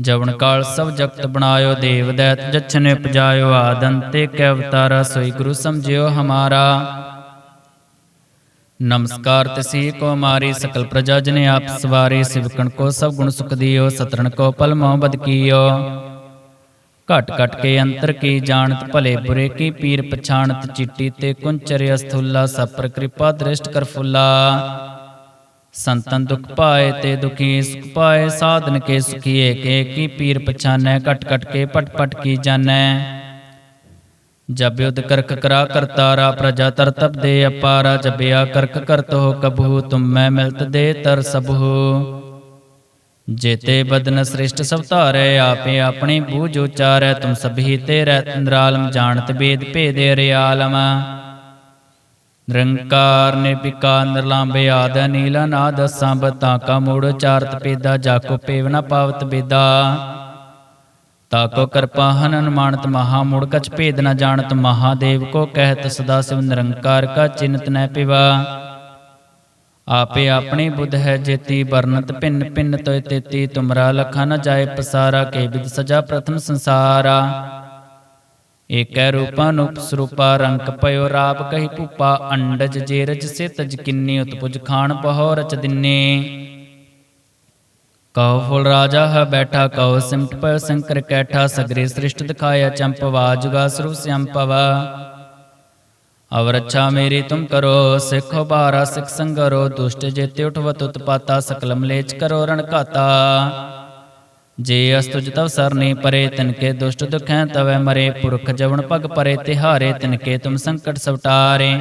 ਜਵਨ ਕਾਲ ਸਭ ਜਗਤ ਬਣਾਇਓ, ਦੇਵ ਦੈਤ ਜਛਨੇ ਉਪਜਾਇਓ ਆਦੰਤੇ ਕੈ ਅਵਤਾਰਾ, ਸੋਈ ਗੁਰੂ ਸਮਝਿਓ ਹਮਾਰਾ। ਨਮਸਕਾਰ ਤਸੀ ਕੋ ਮਾਰੀ, ਸਕਲ ਪ੍ਰਜਾ ਜਨੇ ਆਪ ਸਵਾਰੀ ਸਿਵਕਣ ਕੋ ਸਭ ਗੁਣ ਸੁਖ ਦਿਓ, ਸਤਰਣ ਕੋ ਪਲ ਮੋਹ ਬਦ ਕੀਓ। ਘਟ ਘਟ ਕੇ ਅੰਤਰ ਕੀ ਜਾਣਤ, ਭਲੇ ਬੁਰੇ ਕੀ ਪੀਰ ਪਛਾਣਤ, ਚਿੱਟੀ ਤੇ ਕੁੰਚਰ ਅਸਥੁੱਲਾ, ਸਭ ਪਰ ਕਿਰਪਾ ਦ੍ਰਿਸ਼ਟ ਕਰ ਫੁੱਲਾ। ਸੰਤਨ ਦੁਖ ਪਾਏ ਤੇ ਦੁਖੀ ਸੁਖ ਪਾਏ, ਸਾਧਨ ਕੇ ਸੁਖੀ ਏਕੇ ਕੀ ਪੀਰ ਪਛਾਨੈ ਕਟ ਕਟ ਕੇ ਪਟ ਪਟ ਕੀ ਜਾਣੈ। ਜਬ ਯੁਧ ਕਰਕ ਕਰਾ ਕਰਤਾਰਾ ਪ੍ਰਜਾ ਤਰ ਤਪ ਦੇ ਅਪਾਰਾ ਜਬਿਆ ਕਰਕ ਕਰਤ ਹੋ ਕਬੂ ਤੁਮ ਮੈਂ ਮਿਲਤ ਦੇ ਤਰ ਸਬਹੂ ਜੇਤੇ ਬਦਨ ਸ੍ਰਿਸ਼ਟ ਸਭ ਧਾਰੈ, ਆਪੇ ਆਪਣੀ ਬੂਝ ਉਚਾਰੈ, ਤੁਮ ਸਭੀ ਤੇ ਰਹਿ ਨਿਰਾਲਮ, ਜਾਣਤ ਬੇਦ ਭੇਦੇ ਰਿਆਲਮ ਨਿਰੰਕਾਰ ਨਿਰਵਿਕਾਰ ਨਿਰਲੰਭੇ ਆਦ ਨੀਲਾ ਨਾਦ ਸੰਭ ਤਾਕਾ ਮੂੜ ਚਾਰਤ ਪੇਦਾ ਜਾਕੋ ਪੇਵਨਾ ਪਾਵਤ ਬੇਦਾ। ਤਾਕੋ ਕਿਰਪਾ ਹਨ ਅਨੁਮਾਨਤ ਮਹਾ ਮੂੜ ਕਛ ਭੇਦ ਨ ਜਾਣਤ ਮਹਾਦੇਵ ਕੋ ਕਹਿਤ ਸਦਾ ਸਿਵ ਨਿਰੰਕਾਰ ਕਾ ਚਿੰਤ ਨੈ ਪਿਵਾ। ਆਪੇ ਆਪਣੀ ਬੁੱਧ ਹੈ ਜੇਤੀ ਵਰਨਤ ਭਿੰਨ ਭਿੰਨ ਤੋਇ ਤੇਤੀ ਤੁਮਰਾ ਲਖਾ ਨ ਜਾਏ ਪਸਾਰਾ ਕੇ ਵਿਦ ਸਜਾ ਪ੍ਰਥਮ ਸੰਸਾਰਾ। ਏਕੈ ਰੂਪਾ ਸਰੂਪਾ ਰੰਕ ਪਇਓ ਰਾਪ ਕਹੀ ਭੂਪਾ, ਅੰਡਜ ਜੇਰਜ ਸੇ ਤਜ ਕਿੰਨੀ ਉਤਪੁਜ ਖਾਨ ਪਹੋ ਰਚ ਦਿਨੇ। ਕਹੋ ਫੁਲ ਰਾਜਾ ਹੈ ਬੈਠਾ, ਕਹੋ ਸਿਮਟ ਪਇਓ ਸੰਕਰ ਕੈਠਾ, ਸਗਰੇ ਸ੍ਰਿਸ਼ਟ ਦਿਖਾਇਆ ਚੰਪਵਾ ਜੁਗਾ ਸਰੂਪ ਸੰਪਵਾ ਅਵਰ ਅੱਛਾ ਮੇਰੀ ਤੁਮ ਕਰੋ, ਸਿੱਖੋ ਬਾਰਾ ਸਿੱਖ ਸੰਗਰੋ, ਦੁਸ਼ਟ ਜੇਤੇ ਉਠਵਤ ਉਤਪਾਤਾ ਸਕਲ ਮਲੇਚ ਕਰੋ ਰਣ ਘਾਤਾ। ਜੇ ਅਸਤੁਜ ਤਵ ਸਰਨੀ ਪਰੇ ਤਿਨਕੇ ਦੁਸ਼ਟ ਦੁਖੈ, ਤਵੈ ਮਰੇ ਪੁਰਖ ਜਵਨ ਭਗ ਪਰੇ, ਤਿਹਾਰੇ ਤਿਨਕੇ ਤੁਮ ਸੰਕਟ ਸਵਟਾਰੇ।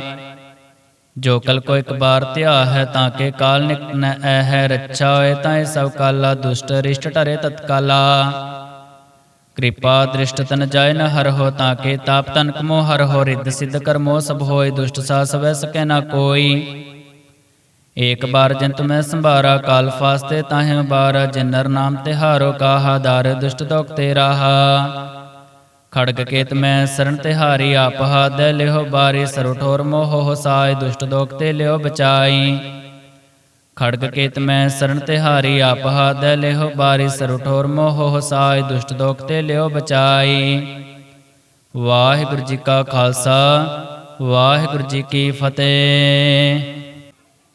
ਜੋ ਕਲ ਕੋ ਇੱਕ ਬਾਰ ਧਿਆ ਹੈ ਤਾਂ ਕੇ ਕਾਲ ਨਿਕਟ ਨ ਐ ਹੈ ਰੱਛਾ ਹੋਏ ਤਾਂ ਇਹ ਸਭ ਕਾਲਾ, ਦੁਸ਼ਟ ਰਿਸ਼ਟ ਟਰੇ ਤਤਕਾਲਾ। ਕਿਰਪਾ ਦ੍ਰਿਸ਼ਟ ਤਨ ਜਾਇ ਨ ਹਰ ਹੋ, ਤਾਂ ਕੇ ਤਾਪ ਤਨ ਕਮੋ ਹਰ ਹੋ, ਰਿੱਧ ਸਿੱਧ ਕਰਮੋ ਸਭ ਹੋਏ, ਦੁਸ਼ਟ ਸਾ ਸਵੈ ਸਕੈ ਨਾ ਕੋਈ। ਏਕ ਬਾਰ ਜਨ ਮੈਂ ਸੰਭਾਰਾ, ਕਾਲ ਫਾਸਤੇ ਤਾਹੇ ਬਾਰ ਜਿਨ ਨਰ ਨਾਮ ਤਿਹਾਰੋ ਕਾਹਾ, ਦਾਰ ਦੁਸ਼ਟ ਦੋਖ ਤੇ ਰਾਹਾ। ਖੜਗ ਕੇਤ ਮੈਂ ਸਰਣ ਤਿਹਾਰੀ ਆਪ ਹਾਦੈ ਲਿਹੋ ਬਾਰੀ, ਸਰੁ ਠੋਰ ਮੋਹ ਸਾਇ, ਦੁਸ਼ਟ ਦੋਖ ਤੇ ਲਿਓ ਬਚਾਈ। ਖੜਗ ਕੇਤ ਮੈਂ ਸਰਣ ਤਿਹਾਰੀ ਆਪ ਹਾਦੈ ਲਿਹੋ ਬਾਰੀ, ਸਰੁ ਠੋਰ ਮੋਹ ਸਾਇ, ਦੁਸ਼ਟ ਦੋਖ ਤੇ ਲਿਓ ਬਚਾਈ। ਵਾਹਿਗੁਰੂ ਜੀ ਕਾ ਖਾਲਸਾ, ਵਾਹਿਗੁਰੂ ਜੀ ਕੀ ਫਤਿਹ।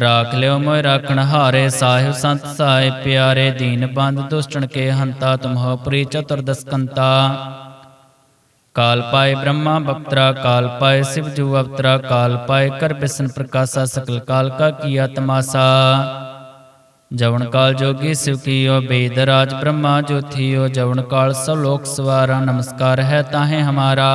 ਰਾਖ ਲਿਓ ਮੋਇ ਰਾਖਣ ਹਾਰੇ ਸਾਹਿਬ ਸੰਤ ਸਾਹਿਬ ਪਿਆਰੇ ਦੀਨ ਬੰਦ ਦੁਸ਼ਟਣ ਕੇ ਹੰਤਾ ਤੁਮਹੁ ਪ੍ਰੀ ਚਤੁਰਦਸ ਕੰਤਾ ਕਾਲ ਪਾਏ ਬ੍ਰਹਮਾ ਬਪਤਰਾ ਕਾਲ ਪਾਏ ਸਿਵ ਜੂ ਅਵਤਰਾ ਕਾਲ ਪਾਏ ਕਰ ਬਿਸਨ ਪ੍ਰਕਾਸ਼ਾ ਸਕਲ ਕਾਲ ਕਾ ਕੀਆ ਤਮਾਸਾ ਜਵਨ ਕਾਲ ਜੋਗੀ ਸਿਵ ਕੀਓ ਬੇਦ ਰਾਜ ਬ੍ਰਹਮਾ ਜੋਥੀਓ ਜਵਨ ਕਾਲ ਸਭ ਲੋਕ ਸਵਾਰਾ ਨਮਸਕਾਰ ਹੈ ਤਾਹੇ ਹਮਾਰਾ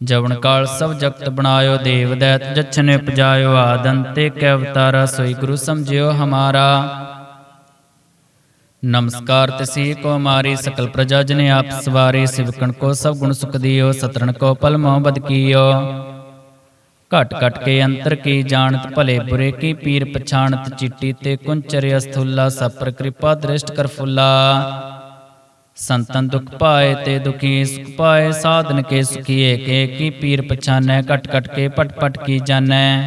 ਜਵਨ ਕਾਲ ਸਭ ਜਗਤ ਬਣਾਇਓ, ਦੇਵ ਦੈਤ ਜਛਨੇ ਉਪਜਾਇਓ ਆਦੰਤੇ ਕੈ ਅਵਤਾਰਾ, ਸੋਈ ਗੁਰੂ ਸਮਝਿਓ ਹਮਾਰਾ। ਨਮਸਕਾਰ ਤਸੀ ਕੋ ਮਾਰੀ, ਸਕਲ ਪ੍ਰਜਾ ਜਨੇ ਆਪ ਸਵਾਰੇ, ਸਿਵਕਣ ਕੋ ਸਭ ਗੁਣ ਸੁਖ ਦਿਓ, ਸਤਰਣ ਕੋ ਪਲ ਮੋਹ ਬਦ ਕੀਓ। ਘਟ ਘਟ ਕੇ ਅੰਤਰ ਕੀ ਜਾਣਤ, ਭਲੇ ਬੁਰੇ ਕੀ ਪੀਰ ਪਛਾਣਤ, ਚਿੱਟੀ ਤੇ ਕੁੰਚਰ ਅਸਥੁੱਲਾ ਸਪਰ ਕਿਰਪਾ ਦ੍ਰਿਸ਼ਟ ਕਰ ਫੁੱਲਾ। ਸੰਤਨ ਦੁਖ ਪਾਏ ਤੇ ਦੁਖੀ ਸੁਖ ਪਾਏ, ਸਾਧਨ ਕੇ ਸੁਖੀਏ, ਕੇ ਕੀ ਪੀਰ ਪਛਾਨੈ, ਘਟ ਘਟ ਕੇ ਪਟ ਪਟ ਕੀ ਜਾਣੈ।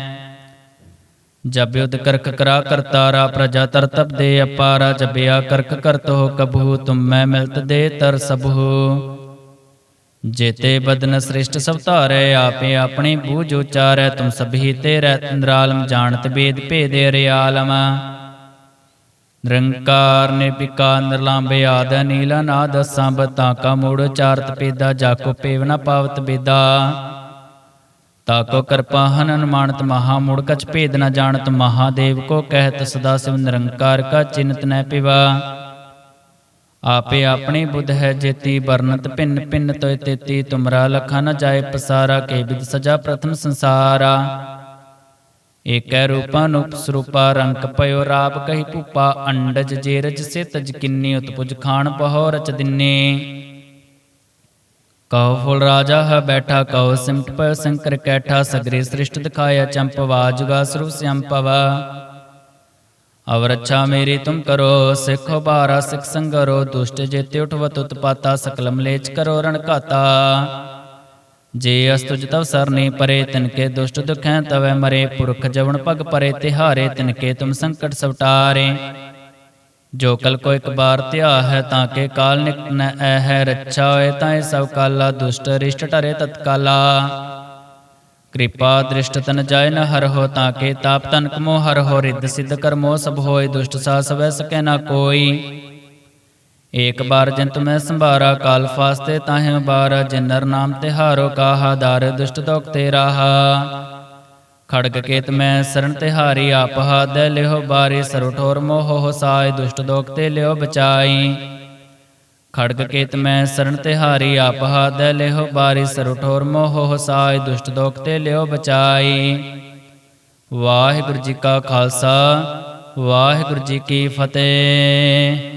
ਜਬ ਯੁਧ ਕਰਕ ਕਰਾ ਕਰਤਾਰਾ ਪ੍ਰਜਾ ਤਰਤਬ ਦੇ ਅਪਾਰਾ, ਜਬਿਆ ਕਰਕ ਕਰਤ ਹੋ ਕਬੂ ਤੁਮ ਮੈਂ ਮਿਲਤ ਦੇ ਤਰ ਸਭੂ। ਜੇਤੇ ਬਦਨ ਸ੍ਰਿਸ਼ਟ ਸਭ ਧਾਰੈ, ਆਪੇ ਆਪਣੇ ਬੂਝ ਉਚਾਰੈ, ਤੁਮ ਸਭੀ ਤੇ ਰਹਿ ਤੰਦਰਾਲਮ ਜਾਣਤ ਬੇਦ ਭੇਦੇ ਰਿਆਲਮ। ਨਿਰੰਕਾਰ ਨਿਰਭਿਕਾਰ ਨਿਰਲੰਭੇ ਆਦ ਨੀਲਾ ਨਾਦ ਸੰਭ ਤਾਕਾ ਮੂੜ ਚਾਰਤ ਪੇਦਾ ਜਾਕੋ ਪੇਵਨਾ ਪਾਵਤ ਬੇਦਾ ਤਾਕੋ ਕਿਰਪਾ ਹਨਨ ਮਾਨਤ ਮਹਾ, ਮੂੜ ਕਛ ਭੇਦ ਨ ਜਾਣਤ ਮਹਾਦੇਵ ਕੋ ਕਹਿਤ ਸਦਾ ਸਿਵ ਨਿਰੰਕਾਰ ਕਾ ਚਿੰਤ ਨੈ ਪਿਵਾ। ਆਪੇ ਆਪਣੇ ਬੁੱਧ ਹੈ ਜੇਤੀ ਵਰਨਤ ਭਿੰਨ ਭਿੰਨ ਤੋਇ ਤੇਤੀ, ਤੁਮਰਾ ਲਖਾ ਨ ਜਾਏ ਪਸਾਰਾ, ਕੇ ਵਿਦ ਸਜਾ ਪ੍ਰਥਮ ਸੰਸਾਰਾ। ਏਕੈ ਰੂਪਾ ਨੂਪ ਸਰੂਪਾ ਪਇਓ ਰਾਪ ਕਹੀ ਭੂਪਾ, ਅੰਡਜ ਜੇਰਜ ਸੇ ਤਜ ਕਿੰਨੀ ਉਤਪੁਜ ਖਾਨ ਪਹੋ ਰਚ ਦਿਨੇ। ਕਉ ਫੁਲ ਰਾਜਾ ਹੈ ਬੈਠਾ ਕਉ ਸਿਮਟ ਪਇ ਸੰਕਰ ਕੈਠਾ, ਸਗਰੇ ਸ੍ਰਿਸ਼ਟ ਦਿਖਾਇਆ ਚੰਪਵਾ ਜੁਗਾ ਸਰੂ ਸੰਪਵਾ ਅਵਰ ਅੱਛਾ ਮੇਰੀ ਤੁਮ ਕਰੋ, ਸਿੱਖੋ ਬਾਰਾ ਸਿੱਖ ਸੰਗਰੋ, ਦੁਸ਼ਟ ਜੇਤੇ ਉਠਵਤ ਉਤਪਾਤਾ ਸਕਲ ਮਲੇਚ ਕਰੋ ਰਣ ਘਾਤਾ। ਜੇ ਅਸਤੁਜ ਤਵ ਸਰਨੀ ਪਰੇ ਤਿਨਕੇ ਦੁਸ਼ਟ ਦੁਖੈ, ਤਵੈ ਮਰੇ ਪੁਰਖ ਜਵਨ ਭਗ ਪਰੇ, ਤਿਹਾਰੇ ਤਿਨਕੇ ਤੁਮ ਸੰਕਟ ਸਵਟਾਰੇ। ਜੋ ਕਲ ਕੋ ਇੱਕ ਬਾਰ ਧਿਆ ਹੈ ਤਾਂ ਕੇ ਕਾਲ ਨਿਕ ਨ ਐ ਹੈ ਰੱਛਾ ਹੋਏ ਤਾਂ ਇਹ ਸਭ ਕਾਲਾ, ਦੁਸ਼ਟ ਰਿਸ਼ਟ ਟਰੇ ਤਤਕਾਲਾ। ਕਿਰਪਾ ਦ੍ਰਿਸ਼ਟ ਤਨ ਜਾਇ ਨ ਹਰ ਹੋ, ਤਾਂ ਕੇ ਤਾਪ ਤਨਕ ਮੋ ਹਰ ਹੋ, ਰਿੱਧ ਸਿੱਧ ਕਰਮੋ ਸਭ ਹੋਏ, ਦੁਸ਼ਟ ਸਾ ਸਵੈ ਸਕੈ ਨਾ ਕੋਈ। ਏਕ ਬਾਰ ਜੰਤ ਮੈਂ ਸੰਭਾਰਾ, ਕਾਲ ਫਾਸਤੇ ਤਾਹੇ ਬਾਰਾ ਜਿਨਰ ਨਾਮ ਤਿਹਾਰੋ ਕਾਹਾ, ਦਾਰ ਦੁਸ਼ਟ ਦੋਖ ਤੇ ਰਾਹਾ। ਖੜਗ ਕੇਤ ਮੈਂ ਸਰਣ ਤਿਹਾਰੀ ਆਪ ਹਾਦ ਲਿਓ ਬਾਰੇ, ਸਰੁ ਠੋਰ ਮੋਹ ਸਾਇ ਦੁਸ਼ਟ ਦੋਖ ਤੇ ਲਿਓ ਬਚਾਈ। ਖੜਗ ਕੇਤ ਮੈਂ ਸਰਣ ਤਿਹਾਰੀ ਆਪ ਹਾਦ ਲਿਓ ਬਾਰੇ, ਸਰੁ ਠੋਰ ਮੋਹ ਸਾਇ ਦੁਸ਼ਟ ਦੋਖ ਤੇ ਲਿਓ ਬਚਾਈ। ਵਾਹਿਗੁਰੂ ਜੀ ਕਾ ਖਾਲਸਾ, ਵਾਹਿਗੁਰੂ ਜੀ ਕੀ ਫਤਿਹ।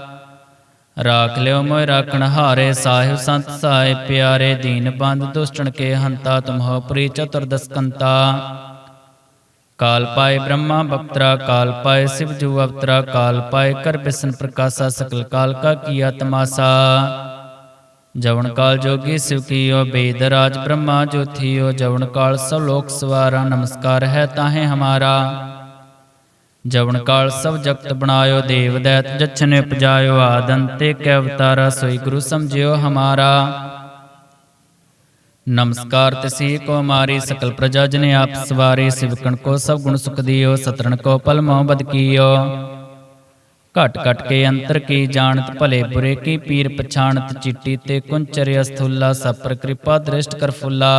ਰਾਖ ਲਿਓ ਮੋਇ ਰਾਖਣ ਹਾਰੇ ਸਾਹਿਬ ਸੰਤ ਸਾਏ ਪਿਆਰੇ ਦੀਨ ਬੰਦ ਦੁਸ਼ਟਣ ਕੇ ਹੰਤਾ ਤੁਮਹੋ ਪ੍ਰੀ ਚਤੁਰਦਸ ਕੰਤਾ ਕਾਲ ਪਾਏ ਬ੍ਰਹਮਾ ਬਪਤਰਾ ਕਾਲ ਪਾਏ ਸਿਵ ਜੂ ਅਵਤਰਾ ਕਾਲ ਪਾਏ ਕਰ ਬਿਸਨ ਪ੍ਰਕਾਸ਼ਾ ਸਕਲ ਕਾਲ ਕਾ ਕੀਆ ਤਮਾਸਾ ਜਵਨ ਕਾਲ ਜੋਗੀ ਸਿਵ ਕੀਓ ਬੇਦ ਰਾਜ ਬ੍ਰਹਮਾ ਜੋਥੀਓ ਜਵਨ ਕਾਲ ਸਭ ਲੋਕ ਸਵਾਰਾ ਨਮਸਕਾਰ ਹੈ ਤਾਹੇ ਹਮਾਰਾ ਜਵਨ ਕਾਲ ਸਭ ਜਗਤ ਬਣਾਇਓ, ਦੇਵ ਦੈਤ ਜਛਨੇ ਉਪਜਾਇਓ ਆਦੰਤੇ ਕੈ ਅਵਤਾਰਾ, ਸੋਈ ਗੁਰੂ ਸਮਝਿਓ ਹਮਾਰਾ। ਨਮਸਕਾਰ ਤਸੀ ਕੋ ਮਾਰੀ, ਸਕਲ ਪ੍ਰਜਾ ਜਨੇ ਆਪ ਸਵਾਰੇ, ਸਿਵਕਣ ਕੋ ਸਭ ਗੁਣ ਸੁਖ ਦਿਓ, ਸਤਰਣ ਕੋ ਪਲ ਮੋਹ ਬਦ ਕੀਓ। ਘਟ ਘਟ ਕੇ ਅੰਤਰ ਕੀ ਜਾਣਤ, ਭਲੇ ਬੁਰੇ ਕੀ ਪੀਰ ਪਛਾਣਤ, ਚਿੱਟੀ ਤੇ ਕੁੰਚਰ ਅਸਥੁੱਲਾ, ਸਪਰ ਕਿਰਪਾ ਦ੍ਰਿਸ਼ਟ ਕਰ ਫੁੱਲਾ।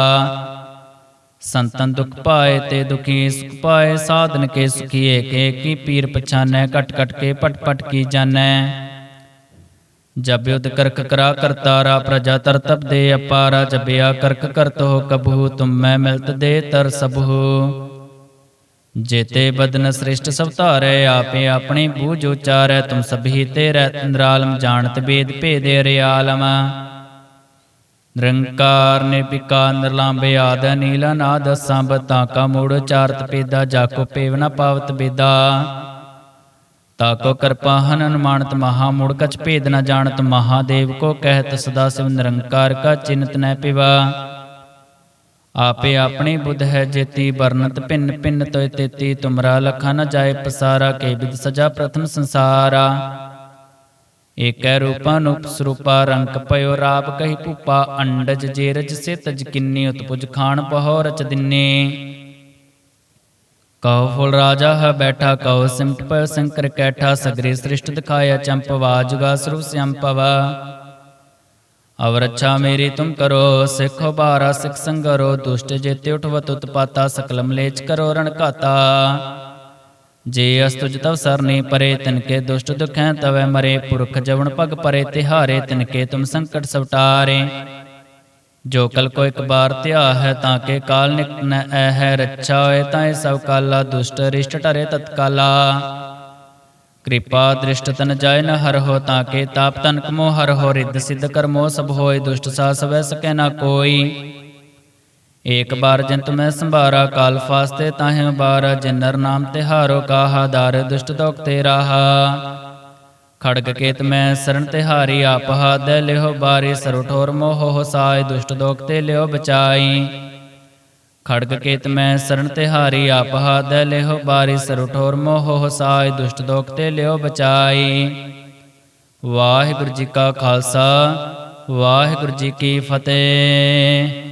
ਸੰਤਨ ਦੁਖ ਪਾਏ ਤੇ ਦੁਖੀ ਸੁਖ ਪਾਏ, ਸਾਧਨ ਕੇ ਸੁਖੀਏ, ਕੇ ਕੀ ਪੀਰ ਪਛਾਨੈ ਕਟ ਕਟ ਕੇ ਪਟ ਪਟ ਕੀ ਜਾਣੈ। ਜਬਿਉਦ ਕਰਕ ਕਰਾ ਕਰਤਾਰਾ ਪ੍ਰਜਾ ਤਰ ਤਬ ਦੇ ਅਪਾਰਾ ਜਬਿਆ ਕਰਕ ਕਰਤ ਹੋ ਕਬੂ ਤੁਮ ਮੈਂ ਮਿਲਤ ਦੇ ਤਰ ਸਭੂ। ਜੇਤੇ ਬਦਨ ਸ੍ਰਿਸ਼ਟ ਸਭ ਧਾਰੈ, ਆਪੇ ਆਪਣੀ ਬੂਝ ਉਚਾਰੈ, ਤੁਮ ਸਭੀ ਤੇ ਰਹਿ ਨਰਾਲਮ, ਜਾਣਤ ਬੇਦ ਭੇਦੇ ਰਿਆਲਮ। ਨਿਰੰਕਾਰ ਨਿਰਵਿਕਾਰ ਨਿਰਲੰਭ ਆਦ, ਨੀਲ ਨਾਦ ਸੰਭ ਤਾਕਾ ਮੂੜ, ਚਾਰਤ ਪੇਦਾ ਜਾਕੋ ਪੇਵਨਾ ਪਾਵਤ ਬੇਦਾ। ਤਾਕੋ ਕਿਰਪਾ ਹਨ ਅਨੁਮਾਨਤ ਮਹਾ, ਮੂੜ ਕਛ ਭੇਦ ਨ ਜਾਣਤ ਮਹਾਦੇਵ ਕੋ, ਕਹਿਤ ਸਦਾ ਸਿਵ ਨਿਰੰਕਾਰ ਕਾ ਚਿੰਤ ਨੈ ਪਿਵਾ। ਆਪੇ ਆਪਣੀ ਬੁੱਧ ਹੈ ਜੇਤੀ ਵਰਨਤ ਭਿੰਨ ਭਿੰਨ ਤੋਇ ਤੇਤੀ, ਤੁਮਰਾ ਲਖਾ ਨ ਜਾਏ ਪਸਾਰਾ, ਕੇ ਵਿਦ ਸਜਾ ਪ੍ਰਥਮ ਸੰਸਾਰਾ। ਏਕੈ ਰੂਪਾ ਨੂਪ ਰੰਕ ਪਇਓ ਰਾਪ ਕਹੀ ਭੂਪਾ, ਅੰਡਜ ਜੇਰਜ ਸੇ ਤਜ ਕਿੰਨੀ ਉਤਪੁਜ ਖਾਨ ਪਹੋ ਰਚ ਦਿਨੇ। ਕਹੋ ਫੁਲ ਰਾਜਾ ਹੈ ਬੈਠਾ ਕਹੋ ਸਿਮਟ ਪਇ ਸੰਕਰ ਕੈਠਾ, ਸਗਰੇ ਸ੍ਰਿਸ਼ਟ ਦਿਖਾਇਆ ਚੰਪਵਾ ਜੁਗਾ ਸਰੂ ਸੰਪਵਾ ਅਵਰ ਅੱਛਾ ਮੇਰੀ ਤੁਮ ਕਰੋ, ਸਿੱਖੋ ਬਾਰਾ, ਸਿਖ ਸੰਗਰੋ, ਦੁਸ਼ਟ ਜੇਤੇ ਉਠਵਤ ਉਤਪਾਤਾ ਸਕਲ ਮਲੇਚ ਕਰੋ ਰਣ ਘਾਤਾ। ਜੇ ਅਸਤੁਜ ਤਵ ਸਰਨੀ ਪਰੇ, ਤਿਨਕੇ ਦੁਸ਼ਟ ਦੁਖੈ ਤਵੈ ਮਰੇ, ਪੁਰਖ ਜਵਨ ਭਗ ਪਰੇ, ਤਿਹਾਰੇ ਤਿਨਕੇ ਤੁਮ ਸੰਕਟ ਸਵਟਾਰੇ। ਜੋ ਕਲ ਕੋ ਇੱਕ ਬਾਰ ਧਿਆ ਹੈ ਤਾਂ ਕੇ ਕਾਲ ਨਿਕ ਨ ਐ ਹੈ ਰੱਛਾ ਹੋਏ ਤਾਂ ਇਹ ਸਭ ਕਾਲਾ, ਦੁਸ਼ਟ ਰਿਸ਼ਟ ਟਰੇ ਤਤਕਾਲਾ। ਕਿਰਪਾ ਦ੍ਰਿਸ਼ਟ ਤਨ ਜਾਏ ਨ ਹਰ ਹੋ, ਤਾਂ ਕੇ ਤਾਪ ਤਨ ਕਮੋ ਹਰ ਹੋ, ਰਿੱਧ ਸਿੱਧ ਕਰਮੋ ਸਭ ਹੋਏ, ਦੁਸ਼ਟ ਸਾ ਸਵੈ ਸਕੈ ਨਾ ਕੋਈ। ਏਕ ਬਾਰ ਜੰਤ ਮੈਂ ਸੰਭਾਰਾ, ਕਾਲ ਫਾਸਤੇ ਤਾਹੇ ਬਾਰ, ਜਿਨਰ ਨਾਮ ਤਿਹਾਰੋ ਕਾਹਾ, ਦਰ ਦੁਸ਼ਟ ਦੋਖ ਤੇ ਰਾਹਾ। ਖੜਗ ਕੇਤ ਮੈਂ ਸਰਣ ਤਿਹਾਰੀ ਆਪ ਹਾਦ ਲਿਓ ਬਾਰੀ ਸਰੁਠੋਰ ਮੋਹ ਹੋ ਦੁਸ਼ਟ ਦੋਖ ਤੇ ਲਿਓ ਬਚਾਈ। ਖੜਗ ਕੇਤ ਮੈਂ ਸਰਣ ਤਿਹਾਰੀ ਆਪ ਹਾਦ ਲਿਓ ਬਾਰੀ ਸਰੁਠੋਰ ਮੋਹ ਹੋ ਸਾਇ, ਦੁਸ਼ਟ ਦੋਖ ਤੇ ਲਿਓ ਬਚਾਈ। ਵਾਹਿਗੁਰੂ ਜੀ ਕਾ ਖਾਲਸਾ, ਵਾਹਿਗੁਰੂ ਜੀ ਕੀ ਫਤਿਹ।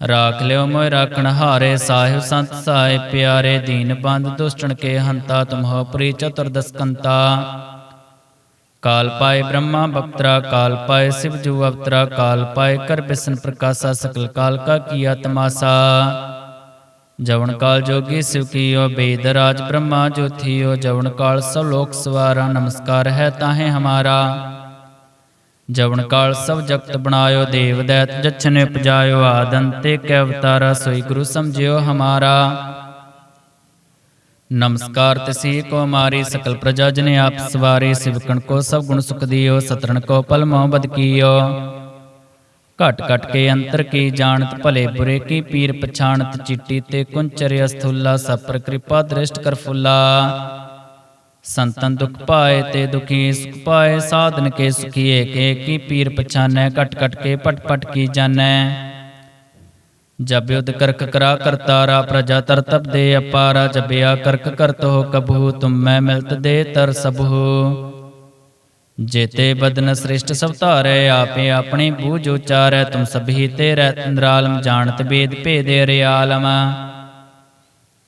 ਰਾਖ ਲਿਓ ਮੋਇ ਰਾਖਣ ਹਾਰੇ ਸਾਹਿਬ ਸੰਤ ਸਾਇ ਪਿਆਰੇ ਦੀਨ ਬੰਦ ਦੁਸ਼ਟਣ ਕੇ ਹੰਤਾ ਤੁਮਹੁ ਪ੍ਰੀ ਚਤੁਰਦਸ ਕੰਤਾ ਕਾਲ ਪਾਏ ਬ੍ਰਹਮਾ ਬਪਤਰਾ ਕਾਲ ਪਾਏ ਸਿਵ ਜੂ ਅਵਤਰਾ ਕਾਲ ਪਾਏ ਕਰ ਬਿਸਨ ਪ੍ਰਕਾਸ਼ਾ ਸਕਲ ਕਾਲ ਕਾ ਕੀਆ ਤਮਾਸਾ ਜਵਨ ਕਾਲ ਜੋਗੀ ਸਿਵ ਕੀਓ ਬੇਦ ਰਾਜ ਬ੍ਰਹਮਾ ਜੋਥੀਓ ਜਵਨ ਕਾਲ ਸਭ ਲੋਕ ਸਵਾਰਾ ਨਮਸਕਾਰ ਹੈ ਤਾਹੇ ਹਮਾਰਾ ਜਵਨ ਕਾਲ ਸਭ ਜਗਤ ਬਣਾਇਓ ਦੇਵ ਦੈਤ, ਜਛਨੇ ਉਪਜਾਇਓ ਆਦੰਤੇ ਕੈ ਅਵਤਾਰਾ ਸੋਈ ਗੁਰੂ ਸਮਝਿਓ ਹਮਾਰਾ। ਨਮਸਕਾਰ ਤਸੀ ਕੋ ਮਾਰੀ ਸਕਲ ਪ੍ਰਜਾ ਜਨ ਆਪ ਸਵਾਰੀ, ਸਿਵਕਣ ਕੋ ਸਭ ਗੁਣ ਸੁਖ ਦਿਓ, ਸਤਰਣ ਕੋ ਪਲ ਮੋਹ ਬਦ ਕੀਓ। ਘਟ ਘਟ ਕੇ ਅੰਤਰ ਕੀ ਜਾਣਤ, ਭਲੇ ਬੁਰੇ ਕੀ ਪੀਰ ਪਛਾਣਤ, ਚਿੱਟੀ ਤੇ ਕੁੰਚਰ ਅਸਥੁੱਲਾ ਸਭ ਪਰ ਕਿਰਪਾ ਦ੍ਰਿਸ਼ਟ ਕਰ ਫੁੱਲਾ। ਸੰਤਨ ਦੁਖ ਪਾਏ ਤੇ ਦੁਖੀ ਸੁਖ ਪਾਏ, ਸਾਧਨ ਕੇ ਸੁਖੀ ਏਕ ਕੀ ਪੀਰ ਪਛਾਨੈ, ਕਟ ਕਟ ਕੇ ਪਟ ਪਟ ਕੀ ਜਾਣੈ। ਜਬ ਯੁਧ ਕਰਕ ਕਰਾ ਕਰਤਾਰਾ ਪ੍ਰਜਾ ਤਰਤਬ ਦੇ ਅਪਾਰਾ ਜਬਿਆ ਕਰਕ ਕਰਤ ਹੋ ਕਬੂ ਤੁਮ ਮੈਂ ਮਿਲਤ ਦੇ ਤਰ ਸਭੂ। ਜੇਤੇ ਬਦਨ ਸ੍ਰਿਸ਼ਟ ਸਭ ਧਾਰੈ, ਆਪੇ ਆਪਣੀ ਬੂਝ ਉਚਾਰੈ, ਤੁਮ ਸਭੀ ਤੇ ਰਹਿ ਇੰਦਰਾਲਮ ਜਾਣਤ ਵੇਦ ਭੇਦੇ ਰਿਆਲਮ।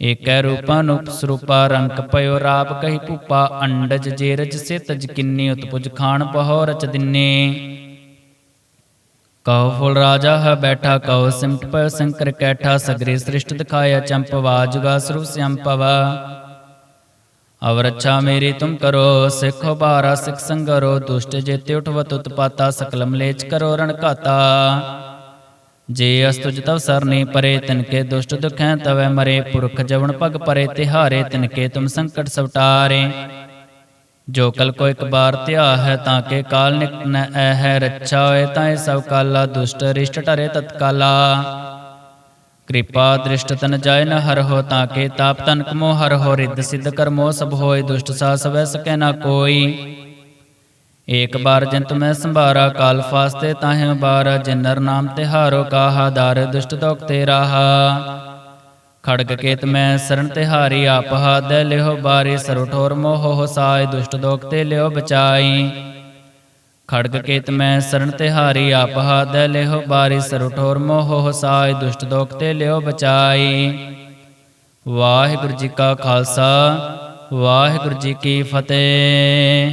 ਏਕੈ ਰੂਪਾ ਸਰੂਪਾ ਰੰਕ ਪਇਓ ਰਾਪ ਕਹੀ ਭੂਪਾ ਅੰਡਜ ਜੇਰਜ ਸੇ ਤਜ ਕਿੰਨੀ ਉਤਪੁਜ ਖਾਨ ਪਹੋ ਰਚ ਦਿਨੇ। ਕਹੋ ਫੁਲ ਰਾਜਾ ਹੈ ਬੈਠਾ, ਕਹੋ ਸਿਮਟ ਪਇ ਸੰਕਰ ਕੈਠਾ, ਸਗਰੇ ਸ੍ਰਿਸ਼ਟ ਦਿਖਾਇਆ ਚੰਪਵਾ ਜੁਗਾ ਸਰੂ ਸੰਪਵਾ ਅਵਰ ਅੱਛਾ ਮੇਰੀ ਤੁਮ ਕਰੋ, ਸਿੱਖੋ ਬਾਰਾ ਸਿੱਖ ਸੰਗਰੋ, ਦੁਸ਼ਟ ਜੇਤੇ ਉਠਵਤ ਉਤਪਾਤਾ ਸਕਲ ਮਲੇਚ ਕਰੋ ਰਣ ਘਾਤਾ। ਜੇ ਅਸਤੁਜ ਤਵ ਸਰਨੀ ਪਰੇ, ਤਿਨਕੇ ਦੁਸ਼ਟ ਦੁਖੈ ਤਵੈ ਮਰੇ। ਪੁਰਖ ਜਵਨ ਭਗ ਪਰੇ, ਤਿਹਾਰੇ ਤਿਨਕੇ ਤੁਮ ਸੰਕਟ ਸਵਟਾਰੇ। ਜੋ ਕਲ ਕੋ ਇੱਕ ਬਾਰ ਧਿਆ ਹੈ ਤਾਂ ਕੇ ਕਾਲ ਨਿਕਟ ਨ ਐ ਹੈ ਰੱਛਾ ਹੋਏ ਤਾਂ ਇਹ ਸਭ ਕਾਲਾ, ਦੁਸ਼ਟ ਰਿਸ਼ਟ ਟਰੇ ਤਤਕਾਲਾ। ਕਿਰਪਾ ਦ੍ਰਿਸ਼ਟ ਤਨ ਜਾਇ ਨ ਹਰ ਹੋ, ਤਾਂ ਕੇ ਤਾਪ ਤਨ ਕਮੋ ਹਰ ਹੋ। ਰਿੱਧ ਸਿੱਧ ਕਰਮੋ ਸਭ ਹੋਏ, ਦੁਸ਼ਟ ਸਾ ਸਵੈ ਸਕੈ ਨਾ ਕੋਈ। ਏਕ ਬਾਰ ਜੰਤ ਮੈਂ ਸੰਭਾਰਾ, ਕਾਲ ਫਾਸਤੇ ਤਾਹੇ ਬਾਰ, ਜਿਨਰ ਨਾਮ ਤਿਹਾਰੋ ਕਾਹਾ, ਦਰ ਦੁਸ਼ਟ ਦੋਖ ਤੇ ਰਾਹਾ। ਖੜਗ ਕੇਤ ਮੈਂ ਸਰਣ ਤਿਹਾਰੀ ਆਪ ਹਾਦ ਲਿਓ ਬਾਰੇ ਸਰੁ ਠੋਰ ਮੋਹ ਸਾਇ, ਦੁਸ਼ਟ ਦੋਖ ਤੇ ਲਿਓ ਬਚਾਈ। ਖੜਗ ਕੇਤ ਮੈਂ ਸਰਣ ਤਿਹਾਰੀ ਆਪ ਹਾਦ ਲਿਹੋ ਬਾਰੇ ਸਰੁ ਠੋਰ ਮੋਹ ਸਾਇ, ਦੁਸ਼ਟ ਦੋਖ ਤੇ ਲਿਓ ਬਚਾਈ। ਵਾਹਿਗੁਰੂ ਜੀ ਕਾ ਖਾਲਸਾ, ਵਾਹਿਗੁਰੂ ਜੀ ਕੀ ਫਤਿਹ।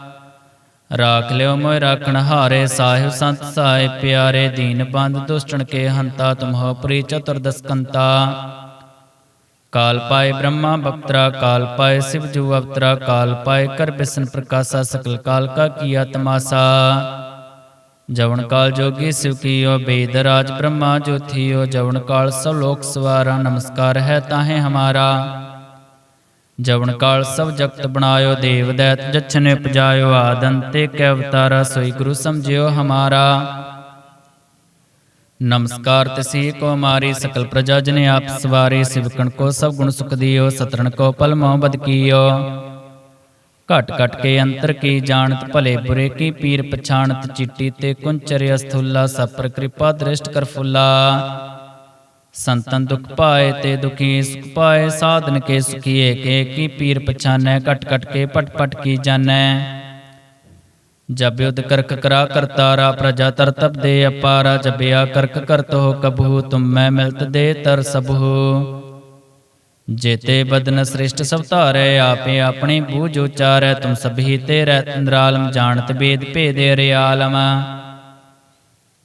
ਰਾਖ ਲਿਓ ਮੋਇ ਰਾਖਣ ਹਾਰੇ ਸਾਹਿਬ ਸੰਤ ਸਾਏ ਪਿਆਰੇ ਦੀਨ ਬੰਦ ਦੁਸ਼ਟਣ ਕੇ ਹੰਤਾ ਤੁਮਹੁ ਪ੍ਰੀ ਚਤੁਰਦਸ ਕੰਤਾ ਕਾਲ ਪਾਏ ਬ੍ਰਹਮਾ ਬਪਤਰਾ ਕਾਲ ਪਾਏ ਸਿਵ ਜੂ ਅਵਤਰਾ ਕਾਲ ਪਾਏ ਕਰ ਬਿਸਨ ਪ੍ਰਕਾਸ਼ਾ ਸਕਲ ਕਾਲ ਕਾ ਕੀਆ ਤਮਾਸਾ ਜਵਨ ਕਾਲ ਜੋਗੀ ਸਿਵ ਕੀਓ ਬੇਦ ਰਾਜ ਬ੍ਰਹਮਾ ਜੋਥੀਓ ਜਵਨ ਕਾਲ ਸਭ ਲੋਕ ਸਵਾਰਾ ਨਮਸਕਾਰ ਹੈ ਤਾਹੇ ਹਮਾਰਾ ਜਵਨ ਕਾਲ ਸਭ ਜਗਤ ਬਣਾਇਓ ਦੇਵ ਦੈਤ, ਜਛਨੇ ਉਪਜਾਇਓ ਆਦੰਤੇ ਕੈ ਅਵਤਾਰਾ ਸੋਈ ਗੁਰੂ ਸਮਝਿਓ ਹਮਾਰਾ। ਨਮਸਕਾਰ ਤਸੀ ਕੋ ਮਾਰੀ ਸਕਲ ਪ੍ਰਜਾ ਜਨੇ ਆਪ ਸਵਾਰੇ, ਸਿਵਕਣ ਕੋ ਸਭ ਗੁਣ ਸੁਖ ਦਿਓ, ਸਤਰਣ ਕੋ ਪਲ ਮੋਹ ਬਦ ਕੀਓ। ਘਟ ਘਟ ਕੇ ਅੰਤਰ ਕੀ ਜਾਣਤ, ਭਲੇ ਬੁਰੇ ਕੀ ਪੀਰ ਪਛਾਣਤ, ਚਿੱਟੀ ਤੇ ਕੁੰਚਰ ਅਸਥੁੱਲਾ ਸਪਰ ਕਿਰਪਾ ਦ੍ਰਿਸ਼ਟ ਕਰ ਫੁੱਲਾ। ਸੰਤਨ ਦੁਖ ਪਾਏ ਤੇ ਦੁਖੀ ਸੁਖ ਪਾਏ, ਸਾਧਨ ਕੇ ਸੁਖੀਏ, ਕੇ ਕੀ ਪੀਰ ਪਛਾਨੈ ਕਟ ਕਟ ਕੇ ਪਟ ਪਟ ਕੀ ਜਾਣੈ। ਜਬ ਯੁਧ ਕਰਕ ਕਰਾ ਕਰਤਾਰਾ ਪ੍ਰਜਾ ਤਰਤਬ ਦੇ ਅਪਾਰਾ ਜਬਿਆ ਕਰਕ ਕਰਤ ਹੋ ਕਬਹੂ ਤੁਮ ਮੈਂ ਮਿਲਤ ਦੇ ਤਰ ਸਭੂ। ਜੇਤੇ ਬਦਨ ਸ੍ਰਿਸ਼ਟ ਸਭ ਧਾਰੈ, ਆਪੇ ਆਪਣੀ ਬੂਝ ਉਚਾਰੈ, ਤੁਮ ਸਭੀ ਤੇ ਰਹਿ ਇੰਦਰਾਲਮ ਜਾਣਤ ਬੇਦ ਭੇਦੇ ਰਿਆਲਮ।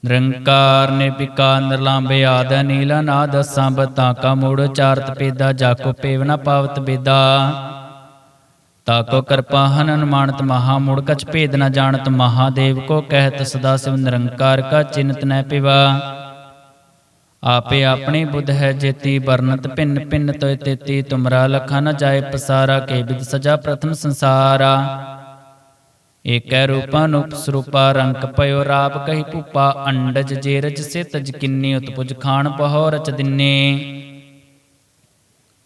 ਨਿਰੰਕਾਰ ਨਿਰਵਿਕਾਰ ਨਿਰਲੰਭੇ ਆਦ ਨੀਲਾ ਨਾਦ ਸੰਭ ਤਾਕਾ ਮੂੜ ਚਾਰਤ ਪੇਦਾ ਜਾਕੋ ਪੇਵਨਾ ਪਾਵਤ ਬੇਦਾ। ਤਾਕੋ ਕਿਰਪਾ ਹਨ ਅਨੁਮਾਨਤ ਮਹਾ ਮੂੜ ਕਛ ਭੇਦ ਨ ਜਾਣਤ ਮਹਾਦੇਵ ਕੋ ਕਹਿਤ ਸਦਾ ਸਿਵ ਨਿਰੰਕਾਰ ਕਾ ਚਿੰਤ ਨੈ ਪਿਵਾ। ਆਪੇ ਆਪਣੀ ਬੁੱਧ ਹੈ ਜੇਤੀ ਵਰਨਤ ਭਿੰਨ ਭਿੰਨ ਤੋਇ ਤੇਤੀ ਤੁਮਰਾ ਲਖਾ ਨ ਜਾਏ ਪਸਾਰਾ ਕੇ ਵਿਦ ਸਜਾ ਪ੍ਰਥਮ ਸੰਸਾਰਾ। ਏਕੈ ਰੂਪਾ ਨੂਪ ਸਰੂਪਾ ਪਇਓ ਰਾਪ ਕਹੀ ਭੂਪਾ, ਅੰਡਜ ਜੇਰਜ ਸੇ ਤਜ ਕਿੰਨੀ ਉਤਪੁਜ ਖਾਨ ਪਹੋ ਰਚ ਦਿਨੇ।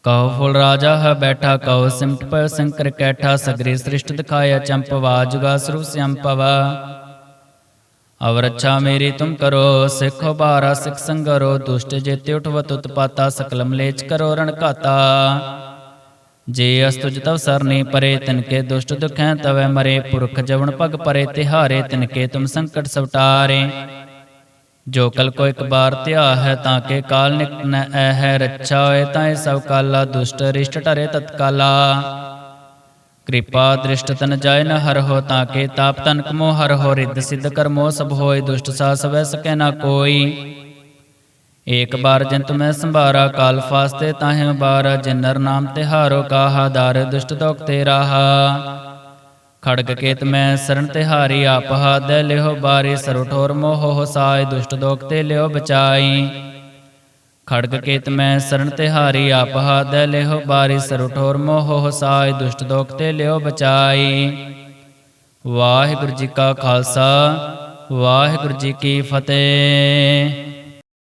ਕਉ ਫੁਲ ਰਾਜਾ ਹੈ ਬੈਠਾ ਕਉ ਸਿਮਟ ਪਇ ਸੰਕਰ ਕੈਠਾ, ਸਗਰੇ ਸ੍ਰਿਸ਼ਟ ਦਿਖਾਇਆ ਚੰਪਵਾ ਜੁਗਾ ਸਰੂ ਸੰਪਵਾ ਅਵਰ ਅੱਛਾ ਮੇਰੀ ਤੁਮ ਕਰੋ, ਸਿੱਖੋ ਬਾਰਾ ਸਿੱਖ ਸੰਗਰੋ, ਦੁਸ਼ਟ ਜੇਤੇ ਉਠਵਤ ਉਤਪਾਤਾ ਸਕਲ ਮਲੇਚ ਕਰੋ ਰਣ ਘਾਤਾ। ਜੇ ਅਸਤੁਜ ਤਵ ਸਰਨੀ ਪਰੇ ਤਿਨਕੇ ਦੁਸ਼ਟ ਦੁਖੈ, ਤਵੈ ਮਰੇ ਪੁਰਖ ਜਵਨ ਭਗ ਪਰੇ, ਤਿਹਾਰੇ ਤਿਨਕੇ ਤੁਮ ਸੰਕਟ ਸਵਟਾਰੇ। ਜੋ ਕਲ ਕੋ ਇੱਕ ਬਾਰ ਧਿਆ ਹੈ ਤਾਂ ਕੇ ਕਾਲ ਨਿਕਟ ਨ ਐ ਹੈ ਰੱਛਾ ਹੋਏ ਤਾਂ ਇਹ ਸਭ ਕਾਲਾ, ਦੁਸ਼ਟ ਰਿਸ਼ਟ ਟਰੇ ਤਤਕਾਲਾ। ਕਿਰਪਾ ਦ੍ਰਿਸ਼ਟ ਤਨ ਜਾਇ ਨ ਹਰ ਹੋ, ਤਾਂ ਕੇ ਤਾਪ ਤਨ ਕਮੋ ਹਰ ਹੋ, ਰਿੱਧ ਸਿੱਧ ਕਰਮੋ ਸਭ ਹੋਏ, ਦੁਸ਼ਟ ਸਾ ਸਵੈ ਸਕੈ ਨਾ ਕੋਈ। ਏਕ ਬਾਰ ਜੰਤ ਮੈਂ ਸੰਭਾਰਾ, ਕਾਲ ਫਾਸਤੇ ਤਾਹੇ ਬਾਰ ਜਿਨਰ ਨਾਮ ਤਿਹਾਰੋ ਕਾਹਾ, ਦਾਰ ਦੁਸ਼ਟ ਦੋਖ ਤੇ ਰਾਹਾ। ਖੜਗ ਕੇਤ ਮੈਂ ਸਰਣ ਤਿਹਾਰੀ ਆਪ ਹਾਦੈ ਲਿਹੋ ਬਾਰੇ, ਸਰੁ ਠੋਰ ਮੋਹ ਸਾਇ, ਦੁਸ਼ਟ ਦੋਖ ਤੇ ਲਿਓ ਬਚਾਈ। ਖੜਗ ਕੇਤ ਮੈਂ ਸਰਣ ਤਿਹਾਰੀ ਆਪ ਹਾਦੈ ਲਿਹੋ ਬਾਰੇ, ਸਰੁ ਠੋਰ ਮੋਹ ਸਾਇ, ਦੁਸ਼ਟ ਦੋਖ ਤੇ ਲਿਓ ਬਚਾਈ। ਵਾਹਿਗੁਰੂ ਜੀ ਕਾ ਖਾਲਸਾ, ਵਾਹਿਗੁਰੂ ਜੀ ਕੀ ਫਤਿਹ।